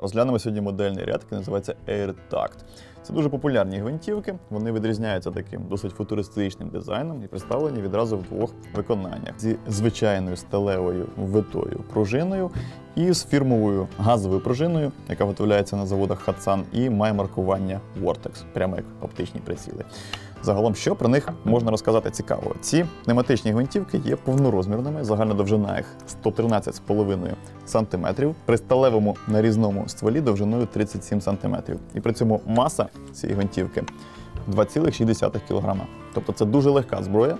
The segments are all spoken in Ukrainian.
Розглянемо сьогодні модельний ряд, який називається AirTact. Це дуже популярні гвинтівки. Вони відрізняються таким досить футуристичним дизайном і представлені відразу в двох виконаннях: зі звичайною сталевою витою пружиною і з фірмовою газовою пружиною, яка виготовляється на заводах Hatsan і має маркування Vortex, прямо як оптичні приціли. Загалом, що про них можна розказати цікавого? Ці пневматичні гвинтівки є повнорозмірними, загальна довжина їх 113,5 см, при сталевому нарізному стволі довжиною 37 см. І при цьому маса цієї гвинтівки 2,6 кг. Тобто це дуже легка зброя,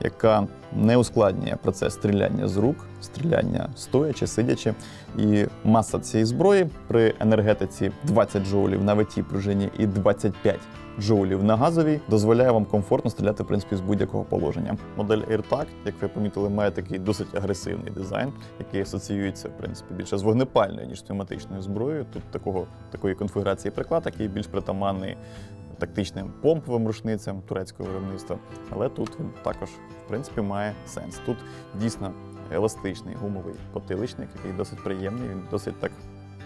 яка не ускладнює процес стріляння з рук, стріляння стоячи, сидячи. І маса цієї зброї при енергетиці 20 джоулів на витій пружині і 25 джоулів на газовій дозволяє вам комфортно стріляти в принципі з будь-якого положення. Модель AirTag, як ви помітили, має такий досить агресивний дизайн, який асоціюється в принципі більше з вогнепальною ніж з пневматичною зброєю. Тут такого такої конфігурації приклад, який більш притаманний тактичним помповим рушницям турецького виробництва. Але тут він також в принципі має сенс. Тут дійсно еластичний гумовий потиличник, який досить приємний. Він досить так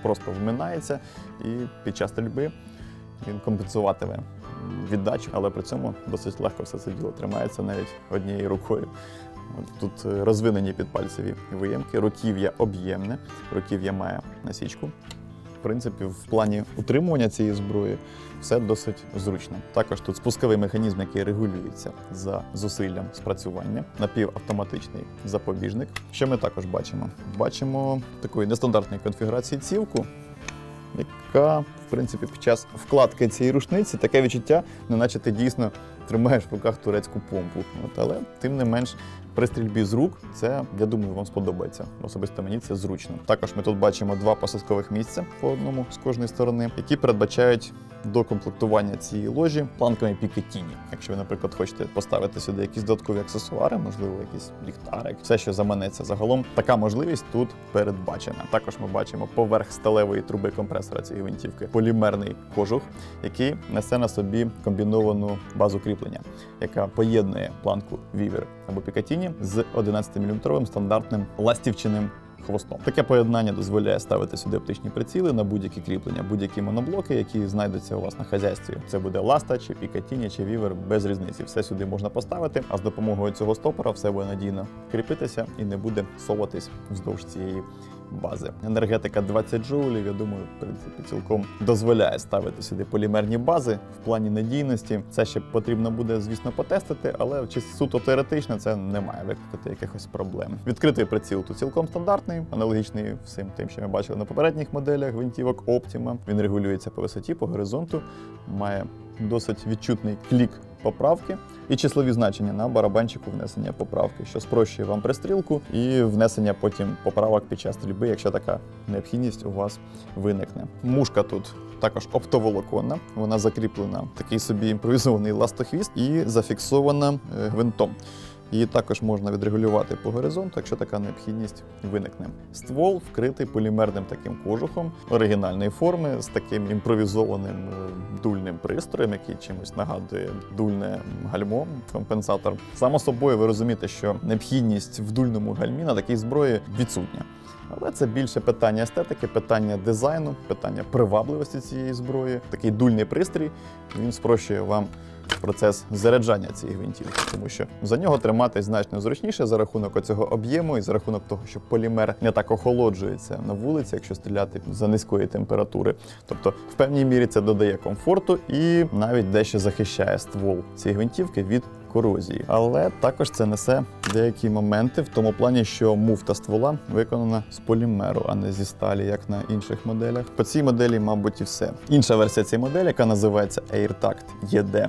просто вминається, і під час стрільби він компенсуватиме віддачу, але при цьому досить легко все це діло тримається навіть однією рукою. Тут е, розвинені підпальцеві виємки, руків'я об'ємне, руків'я має насічку. В принципі, в плані утримування цієї зброї все досить зручно. Також тут спусковий механізм, який регулюється за зусиллям спрацювання, напівавтоматичний запобіжник. Що ми також бачимо? Бачимо такої нестандартної конфігурації цівку, яка, в принципі, під час вкладки цієї рушниці таке відчуття, неначе ти дійсно тримаєш в руках турецьку помпу. От, але тим не менш, при стрільбі з рук це, я думаю, вам сподобається. Особисто мені це зручно. Також ми тут бачимо два посадкових місця по одному з кожної сторони, які передбачають до комплектування цієї ложі планками Пікетіні. Якщо ви, наприклад, хочете поставити сюди якісь додаткові аксесуари, можливо, якийсь ліхтарик, все, що заманеться загалом, така можливість тут передбачена. Також ми бачимо поверх сталевої труби компресора цієї гвинтівки полімерний кожух, який несе на собі комбіновану базу кріплення, яка поєднує планку Вівер або Пікатіні з 11-мм стандартним ластівчиним хвостом. Таке поєднання дозволяє ставити сюди оптичні приціли на будь-які кріплення, будь-які моноблоки, які знайдуться у вас на хазяйстві. Це буде ласта, чи пікатіні, чи вівер, без різниці. Все сюди можна поставити, а з допомогою цього стопора все буде надійно кріпитися і не буде соватись вздовж цієї. Бази енергетика 20 джоулів, я думаю, в принципі, цілком дозволяє ставити сюди полімерні бази в плані надійності. Це ще потрібно буде, звісно, потестити, але чи суто теоретично це не має викликати якихось проблем. Відкритий приціл тут цілком стандартний, аналогічний всім тим, що ми бачили на попередніх моделях гвинтівок Optima. Він регулюється по висоті, по горизонту, має досить відчутний клік поправки і числові значення на барабанчику внесення поправки, що спрощує вам пристрілку і внесення потім поправок під час стрільби, якщо така необхідність у вас виникне. Мушка тут також оптоволоконна, вона закріплена такий собі імпровізований ластохвіст і зафіксована е, гвинтом. Її також можна відрегулювати по горизонту, якщо така необхідність виникне. Ствол вкритий полімерним таким кожухом оригінальної форми з таким імпровізованим е, дульним пристроєм, який чимось нагадує дульне гальмо, компенсатор. Само собою, ви розумієте, що необхідність в дульному гальмі на такій зброї відсутня. Але це більше питання естетики, питання дизайну, питання привабливості цієї зброї. Такий дульний пристрій він спрощує вам процес заряджання цієї гвинтівки, тому що за нього триматись значно зручніше за рахунок цього об'єму і за рахунок того, що полімер не так охолоджується на вулиці, якщо стріляти за низької температури. Тобто, в певній мірі це додає комфорту і навіть дещо захищає ствол цієї гвинтівки від корозії. Але також це несе деякі моменти в тому плані, що муфта ствола виконана з полімеру, а не зі сталі, як на інших моделях. По цій моделі, мабуть, і все. Інша версія цієї моделі, яка називається AirTact ED,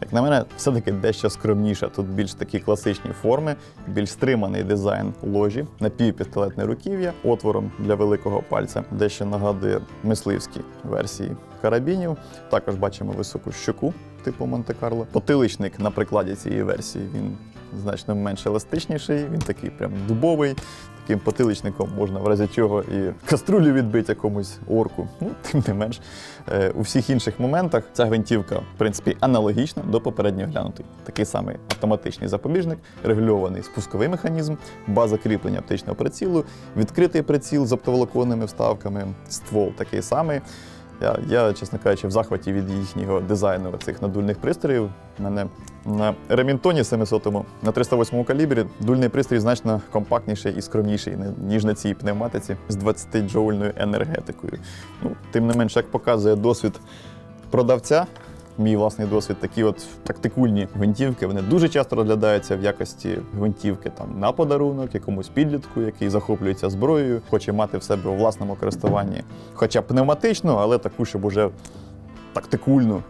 як на мене, все-таки дещо скромніша. Тут більш такі класичні форми, більш стриманий дизайн ложі, напівпістолетне руків'я, отвором для великого пальця, дещо нагадує мисливські версії карабінів. Також бачимо високу щоку типу Монте-Карло. Потиличник на прикладі цієї версії він значно менш еластичніший, він такий прям дубовий. Таким потиличником можна в разі чого і каструлю відбити якомусь орку. Ну, тим не менш, е, у всіх інших моментах ця гвинтівка, в принципі, аналогічна до попередньо глянутої. Такий самий автоматичний запобіжник, регульований спусковий механізм, база кріплення оптичного прицілу, відкритий приціл з оптоволоконними вставками, ствол такий самий. Я, я, чесно кажучи, в захваті від їхнього дизайну цих надульних пристроїв. У мене на ремінтоні 700 на 308 калібрі дульний пристрій значно компактніший і скромніший, ніж на цій пневматиці з 20 джоульною енергетикою. Ну, тим не менше, як показує досвід продавця, мій власний досвід, такі от тактикульні гвинтівки, вони дуже часто розглядаються в якості гвинтівки там на подарунок, якомусь підлітку, який захоплюється зброєю, хоче мати в себе у власному користуванні, хоча пневматичну, але таку, щоб уже тактикульну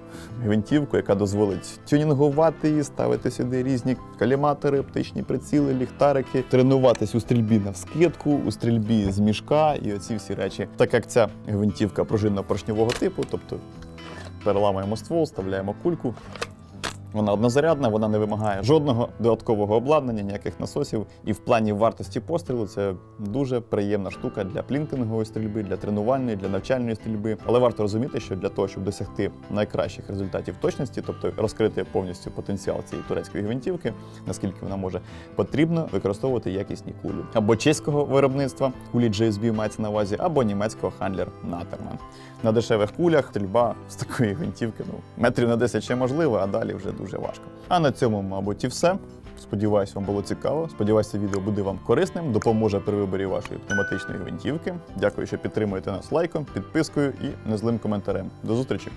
гвинтівку, яка дозволить тюнінгувати її, ставити сюди різні каліматори, оптичні приціли, ліхтарики, тренуватись у стрільбі на вскидку, у стрільбі з мішка і оці всі речі. Так як ця гвинтівка пружинно-поршньового типу, тобто переламуємо ствол, вставляємо кульку. Вона однозарядна, вона не вимагає жодного додаткового обладнання, ніяких насосів. І в плані вартості пострілу це дуже приємна штука для плінкінгової стрільби, для тренувальної, для навчальної стрільби. Але варто розуміти, що для того, щоб досягти найкращих результатів точності, тобто розкрити повністю потенціал цієї турецької гвинтівки, наскільки вона може, потрібно використовувати якісні кулі або чеського виробництва, кулі JSB мається на увазі, або німецького Handler Natterman. На дешевих кулях стрільба з такої гвинтівки ну метрів на 10 ще можливо, а далі вже дуже важко. А на цьому, мабуть, і все. Сподіваюсь, вам було цікаво. Сподіваюся, відео буде вам корисним, допоможе при виборі вашої пневматичної гвинтівки. Дякую, що підтримуєте нас лайком, підпискою і незлим коментарем. До зустрічі!